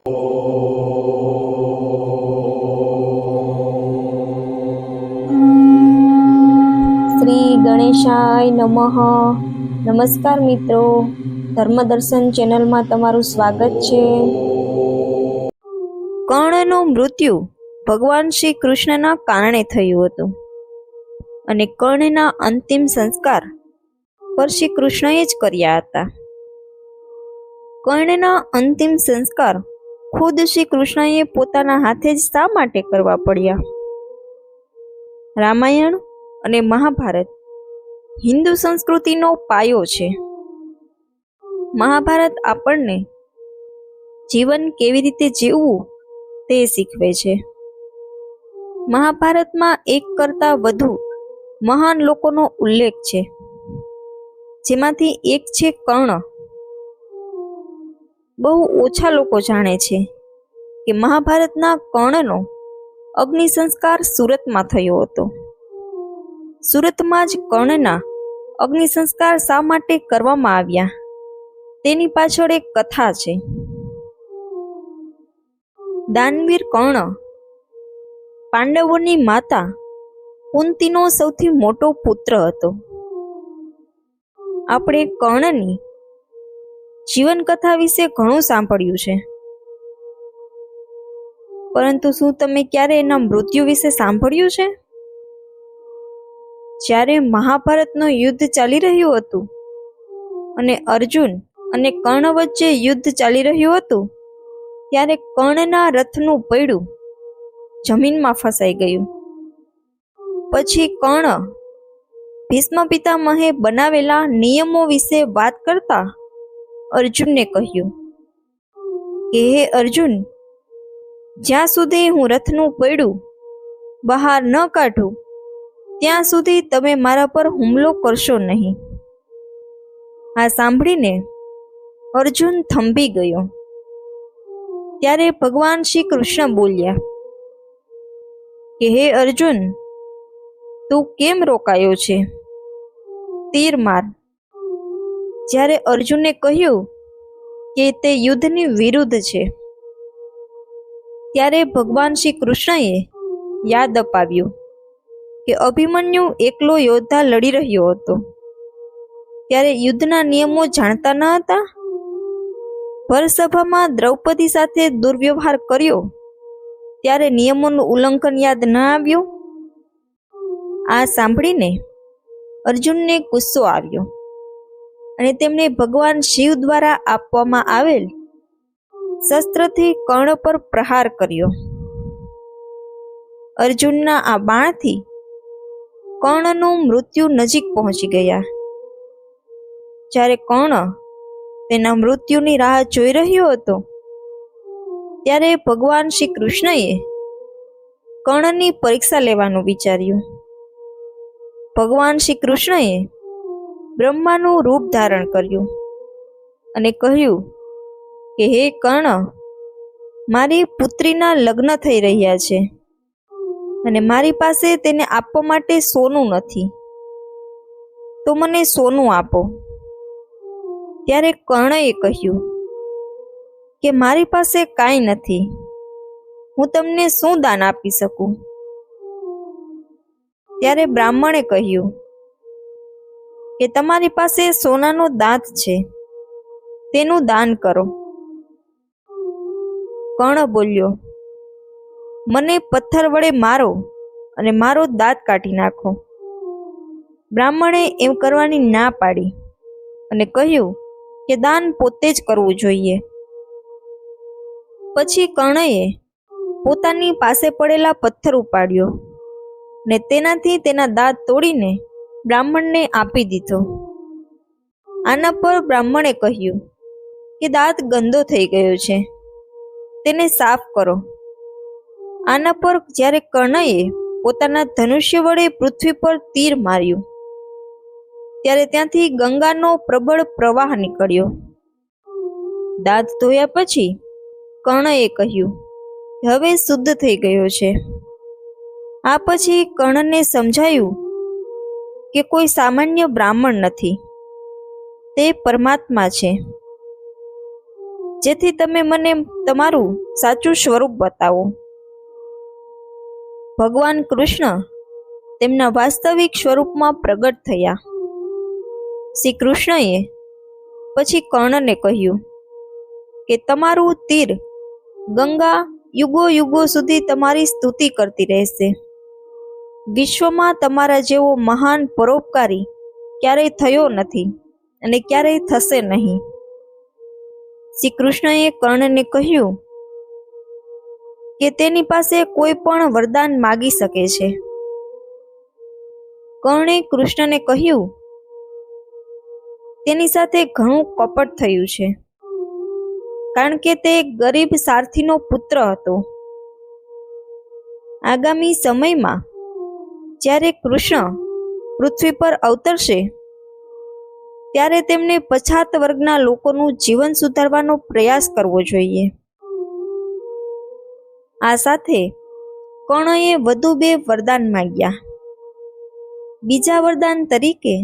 શ્રી ગણેશાય નમઃ. નમસ્કાર મિત્રો. ધર્મદર્શન ચેનલમાં તમારું સ્વાગત છે. કર્ણનું મૃત્યુ ભગવાન શ્રી કૃષ્ણના કારણે થયું હતું. અને કર્ણના અંતિમ સંસ્કાર પર શ્રી કૃષ્ણએ જ કર્યા હતા. કર્ણના અંતિમ સંસ્કાર ખુદ શ્રી કૃષ્ણએ પોતાના હાથે જ શા માટે કરવા પડ્યા? રામાયણ અને મહાભારત હિન્દુ સંસ્કૃતિનો પાયો છે. મહાભારત આપણને જીવન કેવી રીતે જીવવું તે શીખવે છે. મહાભારતમાં એક કરતાં વધુ મહાન લોકોનો ઉલ્લેખ છે. જેમાંથી એક છે કર્ણ. બહુ ઓછા લોકો જાણે છે કે મહાભારતના કર્ણનો અગ્નિ સંસ્કાર સુરતમાં થયો હતો. સુરતમાં જ કર્ણના અગ્નિ સંસ્કાર શા માટે કરવામાં આવ્યા? તેની પાછળ એક કથા છે. દાનવીર કર્ણ પાંડવોની માતા કુંતીનો સૌથી મોટો પુત્ર હતો. આપણે કર્ણની જીવનકથા વિશે ઘણું સાંભળ્યું છે. પરંતુ શું તમે ક્યારે એના મૃત્યુ વિશે સાંભળ્યું છે? જ્યારે મહાભારતનું યુદ્ધ ચાલી રહ્યું હતું અને અર્જુન અને કર્ણ વચ્ચે યુદ્ધ ચાલી રહ્યું હતું, ત્યારે કર્ણના રથનું પૈડું જમીનમાં ફસાઈ ગયું. પછી કર્ણ ભીષ્મ પિતામહે બનાવેલા નિયમો વિશે વાત કરતા અર્જુનને કહ્યું કે હે અર્જુન, જ્યાં સુધી હું રથનું પૈડું, બહાર ન કાઢું, ત્યાં સુધી તમે મારા પર હુમલો કરશો નહીં. આ સાંભળીને અર્જુન થંભી ગયો. ત્યારે ભગવાન શ્રી કૃષ્ણ બોલ્યા, કે હે અર્જુન, તું કેમ રોકાયો છે? તીર માર જ્યારે અર્જુને કહ્યું કે તે યુદ્ધની વિરુદ્ધ છે, ત્યારે ભગવાન શ્રી કૃષ્ણએ યાદ અપાવ્યું કે અભિમન્યુ એકલો યોદ્ધા લડી રહ્યો હતો. ત્યારે યુદ્ધના નિયમો જાણતા ન હતા? ભરસભામાં દ્રૌપદી સાથે દુર્વ્યવહાર કર્યો, ત્યારે નિયમોનું ઉલ્લંઘન યાદ ન આવ્યું? આ સાંભળીને અર્જુનને ગુસ્સો આવ્યો. અને તેમને ભગવાન શિવ દ્વારા આપવામાં આવેલ શસ્ત્રથી કર્ણ પર પ્રહાર કર્યો. અર્જુનના આ બાણથી કર્ણનું મૃત્યુ નજીક પહોંચી ગયા. જ્યારે કર્ણ તેના મૃત્યુની રાહ જોઈ રહ્યો હતો, ત્યારે ભગવાન શ્રી કૃષ્ણએ કર્ણની પરીક્ષા લેવાનું વિચાર્યું. ભગવાન શ્રી કૃષ્ણએ બ્રહ્માનું રૂપ ધારણ કર્યું અને કહ્યું કે, હે કર્ણ, મારી પુત્રીના લગ્ન થઈ રહ્યા છે અને મારી પાસે તેને આપવા માટે સોનું નથી. તો મને સોનું આપો. ત્યારે કર્ણએ કહ્યું કે, મારી પાસે કાંઈ નથી. હું તમને શું દાન આપી શકું? ત્યારે બ્રાહ્મણે કહ્યું કે તમારી પાસે સોનાનો દાંત છે, તેનું દાન કરો. કર્ણ બોલ્યો, મને પથ્થર વડે મારો અને મારો દાંત કાઢી નાખો. બ્રાહ્મણે એમ કરવાની ના પાડી અને કહ્યું કે દાન પોતે જ કરવું જોઈએ. પછી કર્ણએ પોતાની પાસે પડેલા પથ્થર ઉપાડ્યો ને તેનાથી તેના દાંત તોડીને બ્રાહ્મણને આપી દીધો. આના પર બ્રાહ્મણે કહ્યું કે દાંત ગંદો થઈ ગયો છે, તેને સાફ કરો. આના પર જ્યારે કર્ણએ પોતાના ધનુષ્ય વડે પૃથ્વી પર તીર માર્યું, ત્યારે ત્યાંથી ગંગાનો પ્રબળ પ્રવાહ નીકળ્યો. દાંત ધોયા પછી કર્ણએ કહ્યું, હવે શુદ્ધ થઈ ગયો છે. આ પછી કર્ણને સમજાયું કે કોઈ સામાન્ય બ્રાહ્મણ નથી. તે પરમાત્મા છે. જેથી તમે મને તમારું સાચું સ્વરૂપ બતાવો. ભગવાન કૃષ્ણ તેમના વાસ્તવિક સ્વરૂપમાં પ્રગટ થયા. શ્રી કૃષ્ણએ પછી કર્ણને કહ્યું કે તમારું તીર ગંગા યુગો યુગો સુધી તમારી સ્તુતિ કરતી રહેશે. વિશ્વમાં તમારા જેવો મહાન પરોપકારી ક્યારેય થયો નથી અને ક્યારેય થશે નહીં. શ્રી કૃષ્ણએ કર્ણને કહ્યું કે તેની પાસે કોઈ પણ વરદાન માગી શકે છે. કર્ણે કૃષ્ણને કહ્યું, તેની સાથે ઘણું કપટ થયું છે, કારણ કે તે ગરીબ સારથીનો પુત્ર હતો. આગામી સમયમાં જ્યારે કૃષ્ણ પૃથ્વી પર અવતરશે, ત્યારે તેમને પછાત વર્ગના લોકોનું જીવન સુધારવાનો પ્રયાસ કરવો જોઈએ. આ સાથે કર્ણએ વધુ બે વરદાન માંગ્યા. બીજા વરદાન તરીકે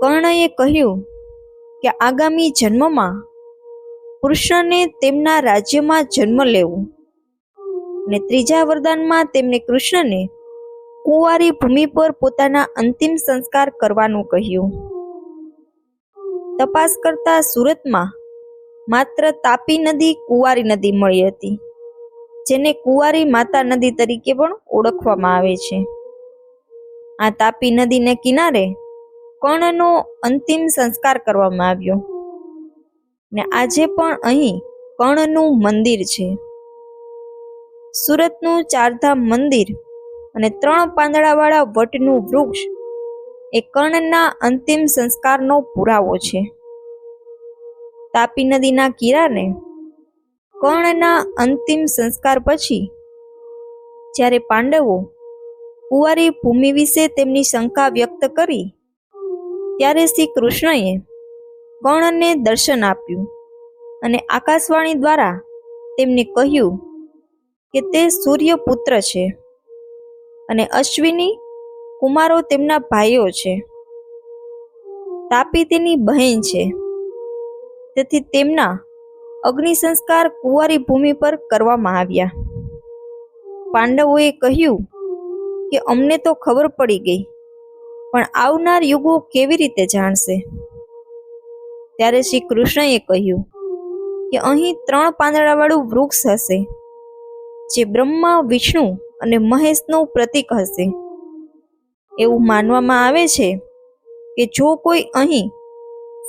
કર્ણએ કહ્યું કે આગામી જન્મમાં કૃષ્ણને તેમના રાજ્યમાં જન્મ લેવું અને ત્રીજા વરદાનમાં તેમને કૃષ્ણને કુંવારી ભૂમિ પર પોતાના અંતિમ સંસ્કાર કરવાનું કહ્યું. તપાસ કરતા સુરતમાં માત્ર તાપી નદી, કુંવારી નદી મળી હતી, જેને કુંવારી માતા નદી તરીકે પણ ઓળખવામાં આવે છે. આ તાપી નદીને કિનારે કર્ણનો અંતિમ સંસ્કાર કરવામાં આવ્યો. ને આજે પણ અહીં કર્ણનું મંદિર છે. સુરતનું ચારધામ મંદિર અને ત્રણ પાંદડાવાળા વટનું વૃક્ષ એ કર્ણના અંતિમ સંસ્કારનો પુરાવો છે. તાપી નદીના કિરાને કર્ણના અંતિમ સંસ્કાર પછી જ્યારે પાંડવો કુંવારી ભૂમિ વિશે તેમની શંકા વ્યક્ત કરી, ત્યારે શ્રી કૃષ્ણએ કર્ણને દર્શન આપ્યું અને આકાશવાણી દ્વારા તેમને કહ્યું કે તે સૂર્યપુત્ર છે. અને અશ્વિની કુમારો તેમના ભાઈઓ છે. તાપી તેની બહેન છે. તેથી તેમના અગ્નિ સંસ્કાર કુંવારી ભૂમિ પર કરવામાં આવ્યા. પાંડવોએ કહ્યું કે અમને તો ખબર પડી ગઈ, પણ આવનાર યુગો કેવી રીતે જાણશે? ત્યારે શ્રી કૃષ્ણએ કહ્યું કે અહીં ત્રણ પાંદડાવાળું વૃક્ષ હશે, જે બ્રહ્મા, વિષ્ણુ અને મહેશનું પ્રતીક હશે. એવું માનવામાં આવે છે કે જો કોઈ અહીં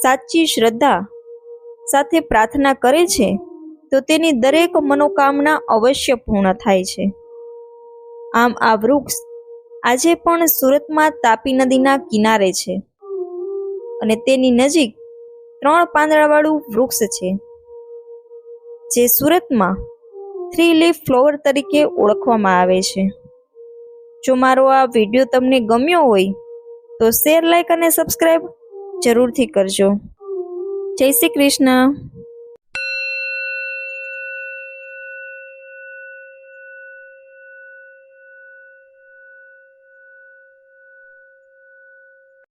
સાચી શ્રદ્ધા સાથે પ્રાર્થના કરે છે, તો તેની દરેક મનોકામના અવશ્ય પૂર્ણ થાય છે. આમ આ વૃક્ષ આજે પણ સુરતમાં તાપી નદીના કિનારે છે અને તેની નજીક ત્રણ પાંદડાવાળું વૃક્ષ છે. જે સુરતમાં થ્રી લીફ ફ્લોવર તરીકે ઓળખવામાં આવે છે. જો મારો આ વીડિયો તમને ગમ્યો હોય, તો શેર લાઈક અને સબસ્ક્રાઈબ જરૂરથી કરજો. જય શ્રી કૃષ્ણ.